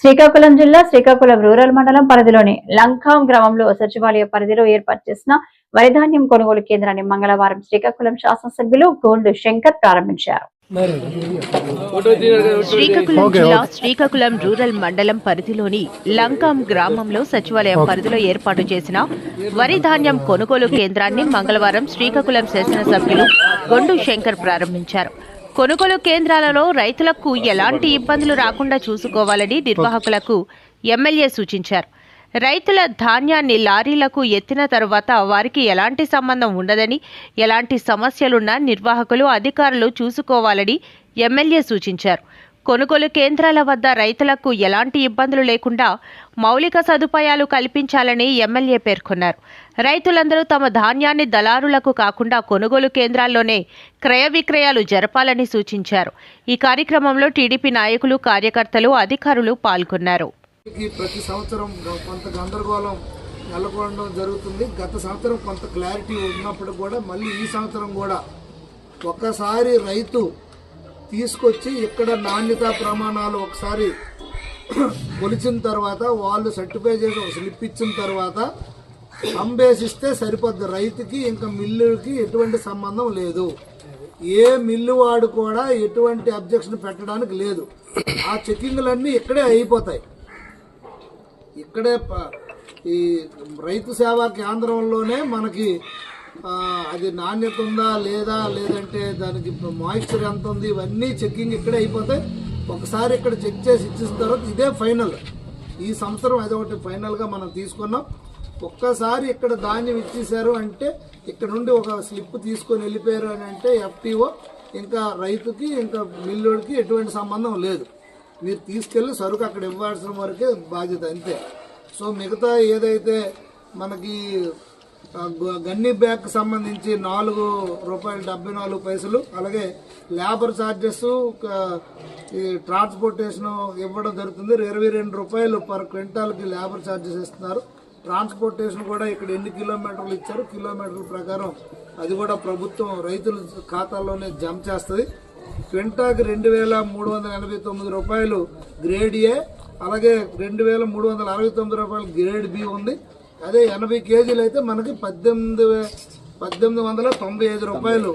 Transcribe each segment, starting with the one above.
శ్రీకాకుళం జిల్లా శ్రీకాకుళం రూరల్ మండలం పరిధిలోని లంకాం గ్రామంలో సచివాలయ పరిధిలో ఏర్పాటు చేసిన వరిధాన్యం కొనుగోలు కేంద్రాన్ని మంగళవారం శ్రీకాకుళం శాసనసభ్యులు గోల్డ్ శంకర్ ప్రారంభించారు. శ్రీకాకుళం జిల్లా శ్రీకాకుళం రూరల్ మండలం పరిధిలోని లంకాం గ్రామంలో సచివాలయం పరిధిలో ఏర్పాటు చేసిన వరి ధాన్యం కొనుగోలు కేంద్రాన్ని మంగళవారం శ్రీకాకుళం శాసనసభ్యులు గొండు శంకర్ ప్రారంభించారు. కొనుగోలు కేంద్రాలలో రైతులకు ఎలాంటి ఇబ్బందులు రాకుండా చూసుకోవాలని నిర్వాహకులకు ఎమ్మెల్యే సూచించారు. రైతుల ధాన్యాన్ని లారీలకు ఎత్తిన తరువాత వారికి ఎలాంటి సంబంధం ఉండదని ఎలాంటి సమస్యలున్నా నిర్వాహకులు అధికారులు చూసుకోవాలని ఎమ్మెల్యే సూచించారు. కొనుగోలు కేంద్రాల వద్ద రైతులకు ఎలాంటి ఇబ్బందులు లేకుండా మౌలిక సదుపాయాలు కల్పించాలని ఎమ్మెల్యే పేర్కొన్నారు. రైతులందరూ తమ ధాన్యాన్ని దళారులకు కాకుండా కొనుగోలు కేంద్రాల్లోనే క్రయ విక్రయాలు జరపాలని సూచించారు. ఈ కార్యక్రమంలో టీడీపీ నాయకులు కార్యకర్తలు అధికారులు పాల్గొన్నారు. ప్రతి సంవత్సరం కొంత గందరగోళం నెలకొనడం జరుగుతుంది. గత సంవత్సరం కొంత క్లారిటీ ఉన్నప్పుడు కూడా మళ్ళీ ఈ సంవత్సరం కూడా ఒక్కసారి రైతు తీసుకొచ్చి ఇక్కడ నాణ్యతా ప్రమాణాలు ఒకసారి కొలిచిన తర్వాత వాళ్ళు సర్టిఫై చేసి ఒక స్లిప్ ఇచ్చిన తర్వాత అంబేసిస్తే సరిపోద్ది. రైతుకి ఇంకా మిల్లుకి ఎటువంటి సంబంధం లేదు. ఏ మిల్లు వాడు కూడా ఎటువంటి అబ్జెక్షన్ పెట్టడానికి లేదు. ఆ చెక్కింగ్లన్నీ ఇక్కడే అయిపోతాయి. ఇక్కడే ప- ఈ రైతు సేవా కేంద్రంలోనే మనకి అది నాణ్యత ఉందా లేదా లేదంటే దానికి మాయిశ్చర్ ఎంత ఉంది ఇవన్నీ చెక్కింగ్ ఇక్కడే అయిపోతే ఒకసారి ఇక్కడ చెక్ చేసి ఇచ్చిన తర్వాత ఇదే ఫైనల్ ఈ సంవత్సరం అదొకటి ఫైనల్గా మనం తీసుకున్నాం. ఒక్కసారి ఇక్కడ ధాన్యం ఇచ్చేసారు అంటే ఇక్కడ నుండి ఒక స్లిప్ తీసుకొని వెళ్ళిపోయారు అని అంటే ఎఫ్టీఓ ఇంకా రైతుకి ఇంకా మిల్లుడికి ఎటువంటి సంబంధం లేదు. మీరు తీసుకెళ్ళి సరుకు అక్కడ ఇవ్వాల్సిన వరకే బాధ్యత అంతే. సో మిగతా ఏదైతే మనకి గన్ని బ్యాగ్ సంబంధించి నాలుగు రూపాయలు డెబ్బై నాలుగు పైసలు అలాగే లేబర్ ఛార్జెస్ ఈ ట్రాన్స్పోర్టేషన్ ఇవ్వడం జరుగుతుంది. ఇరవై రెండు రూపాయలు పర్ క్వింటాల్కి లేబర్ ఛార్జెస్ ఇస్తున్నారు. ట్రాన్స్పోర్టేషన్ కూడా ఇక్కడ ఎన్ని కిలోమీటర్లు ఇచ్చారు? కిలోమీటర్ల ప్రకారం అది కూడా ప్రభుత్వం రైతుల ఖాతాలోనే జమ చేస్తుంది. క్వింటాకి రెండు వేల మూడు వందల ఎనభై తొమ్మిది రూపాయలు గ్రేడ్ ఏ అలాగే రెండు వేల మూడు వందల అరవై తొమ్మిది రూపాయలు గ్రేడ్ బి ఉంది. అదే ఎనభై కేజీలు అయితే మనకి పద్దెనిమిది పద్దెనిమిది వందల తొంభై ఐదు రూపాయలు.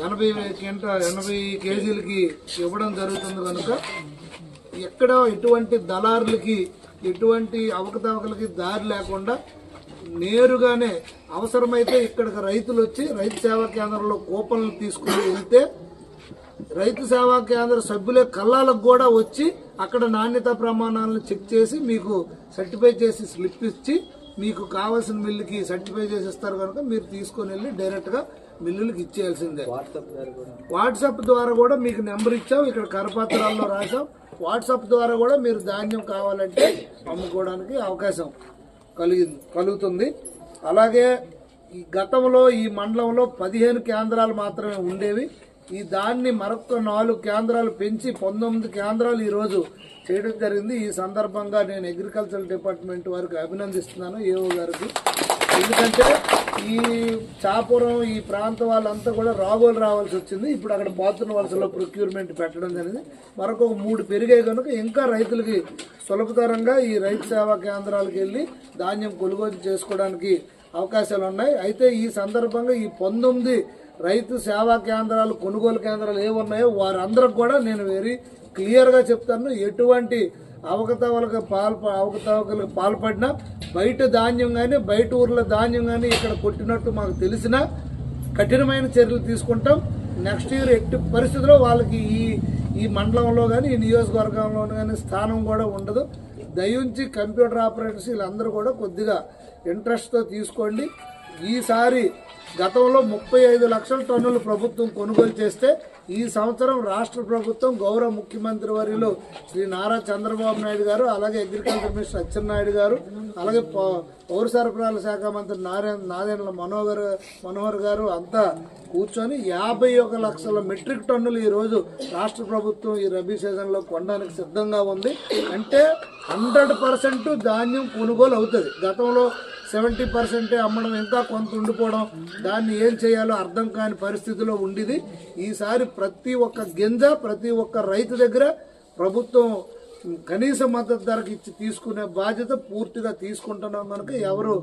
ఎనభై కింట ఎనభై కేజీలకి ఇవ్వడం జరుగుతుంది కనుక ఎక్కడ ఎటువంటి దళారులకి ఎటువంటి అవకతవకలకి దారి లేకుండా నేరుగానే అవసరమైతే ఇక్కడికి రైతులు వచ్చి రైతు సేవా కేంద్రంలో కూపన్లు తీసుకుని వెళ్తే రైతు సేవా కేంద్ర సభ్యులే కళ్ళాలకు కూడా వచ్చి అక్కడ నాణ్యత ప్రమాణాలను చెక్ చేసి మీకు సర్టిఫై చేసి స్లిప్ ఇచ్చి మీకు కావాల్సిన మిల్లుకి సర్టిఫై చేసి ఇస్తారు కనుక మీరు తీసుకొని వెళ్ళి డైరెక్ట్గా మిల్లులకి ఇచ్చేయాల్సిందే. వాట్సాప్ ద్వారా కూడా. మీకు నెంబర్ ఇచ్చాం ఇక్కడ కరపత్రాల్లో రాసాం వాట్సాప్ ద్వారా కూడా మీరు ధాన్యం కావాలంటే అమ్ముకోవడానికి అవకాశం కలిగి కలుగుతుంది. అలాగే ఈ గతంలో ఈ మండలంలో పదిహేను కేంద్రాలు మాత్రమే ఉండేవి. ఈ దాన్ని మరొక నాలుగు కేంద్రాలు పెంచి పంతొమ్మిది కేంద్రాలు ఈరోజు చేయడం జరిగింది. ఈ సందర్భంగా నేను అగ్రికల్చర్ డిపార్ట్మెంట్ వారికి అభినందిస్తున్నాను ఏఓ గారికి. ఎందుకంటే ఈ చాపురం ఈ ప్రాంతం వాళ్ళంతా కూడా రాగోలు రావాల్సి వచ్చింది. ఇప్పుడు అక్కడ బాతున్న వలసలో ప్రొక్యూర్మెంట్ పెట్టడం జరిగింది. మరొక మూడు పెరిగాయి కనుక ఇంకా రైతులకి సులభతరంగా ఈ రైతు సేవా కేంద్రాలకు వెళ్ళి ధాన్యం కొనుగోలు చేసుకోవడానికి అవకాశాలు ఉన్నాయి. అయితే ఈ సందర్భంగా ఈ పంతొమ్మిది రైతు సేవా కేంద్రాలు కొనుగోలు కేంద్రాలు ఏమున్నాయో వారందరికి కూడా నేను వెరీ క్లియర్గా చెప్తాను. ఎటువంటి అవకతవలకు పాల్ప అవకతవకలకు పాల్పడినా బయట ధాన్యం కానీ బయట ఊర్ల ధాన్యం కానీ ఇక్కడ కొట్టినట్టు మాకు తెలిసిన కఠినమైన చర్యలు తీసుకుంటాం. నెక్స్ట్ ఇయర్ ఎట్టి పరిస్థితుల్లో వాళ్ళకి ఈ ఈ మండలంలో కానీ ఈ నియోజకవర్గంలో కానీ స్థానం కూడా ఉండదు. దయించి కంప్యూటర్ ఆపరేటర్స్ వీళ్ళందరూ కూడా కొద్దిగా ఇంట్రెస్ట్తో తీసుకోండి. ఈసారి గతంలో ముప్పై ఐదు లక్షల టన్నులు ప్రభుత్వం కొనుగోలు చేస్తే ఈ సంవత్సరం రాష్ట్ర ప్రభుత్వం గౌరవ ముఖ్యమంత్రి వర్యులు శ్రీ నారా చంద్రబాబు నాయుడు గారు అలాగే అగ్రికల్చర్ మినిస్టర్ అచ్చెన్నాయుడు గారు అలాగే పౌ- పౌర సరఫరాల శాఖ మంత్రి నారాయణ నాదేండ్ల మనోహర్ మనోహర్ గారు అంతా కూర్చొని యాభై ఒక లక్షల మెట్రిక్ టన్నులు ఈరోజు రాష్ట్ర ప్రభుత్వం ఈ రబీ సీజన్లో కొనడానికి సిద్ధంగా ఉంది. అంటే హండ్రెడ్ పర్సెంట్ ధాన్యం కొనుగోలు అవుతుంది. గతంలో సెవెంటీ పర్సెంటే అమ్మడం ఇంకా కొంత ఉండిపోవడం దాన్ని ఏం చేయాలో అర్థం కాని పరిస్థితిలో ఉండిది. ఈసారి ప్రతి ఒక్క గింజ ప్రతి ఒక్క రైతు దగ్గర ప్రభుత్వం కనీస మద్దతు ధరకు ఇచ్చి తీసుకునే బాధ్యత పూర్తిగా తీసుకుంటున్నాం కనుక ఎవరు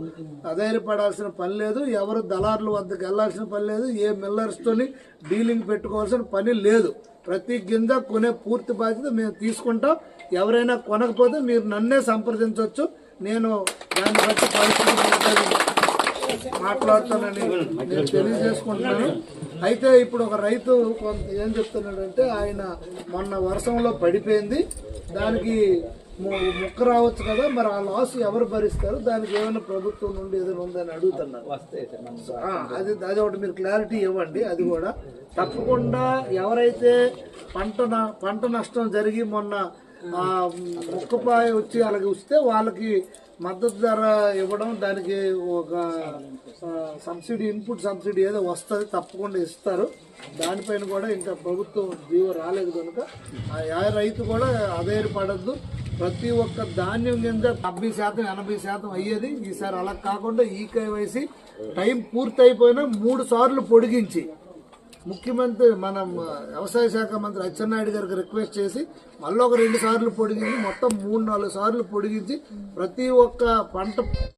అధైర్యపడాల్సిన పని లేదు ఎవరు దళారుల వద్దకు వెళ్ళాల్సిన పని లేదు ఏ మిల్లర్స్తోని డీలింగ్ పెట్టుకోవాల్సిన పని లేదు. ప్రతి గింజ కొనే పూర్తి బాధ్యత మేము తీసుకుంటాం. ఎవరైనా కొనకపోతే మీరు నన్నే సంప్రదించవచ్చు నేను దాన్ని బట్టి పరిస్థితి మాట్లాడతానని నేను తెలియజేసుకుంటున్నాను. అయితే ఇప్పుడు ఒక రైతు కొంత ఏం చెప్తున్నాడంటే ఆయన మొన్న వర్షంలో పడిపోయింది. దానికి ముక్క రావచ్చు కదా మరి ఆ లాస్ ఎవరు భరిస్తారు? దానికి ఏమైనా ప్రభుత్వం నుండి ఏదైనా ఉందని అడుగుతున్నారు. అది అది ఒకటి మీరు క్లారిటీ ఇవ్వండి అది కూడా. తప్పకుండా ఎవరైతే పంట న- పంట నష్టం జరిగి మొన్న ముక్కపాయ వచ్చి అలాగే వస్తే వాళ్ళకి మద్దతు ధర ఇవ్వడం దానికి ఒక సబ్సిడీ ఇన్పుట్ సబ్సిడీ ఏదో వస్తుంది తప్పకుండా ఇస్తారు. దానిపైన కూడా ఇంకా ప్రభుత్వం జీవ రాలేదు కనుక ఆ యా రైతు కూడా అధైర్యపడద్దు ప్రతి ఒక్క ధాన్యం కింద డెబ్బై శాతం ఎనభై శాతం అయ్యేది. ఈసారి అలా కాకుండా ఈ కేవైసీ టైం పూర్తయిపోయినా మూడు సార్లు పొడిగించి ముఖ్యమంత్రి మన వ్యవసాయ శాఖ మంత్రి అచ్చెన్నాయుడు గారికి రిక్వెస్ట్ చేసి మళ్ళీ ఒక రెండు సార్లు పొడిగించి మొత్తం మూడు నాలుగు సార్లు పొడిగించి ప్రతి ఒక్క పంట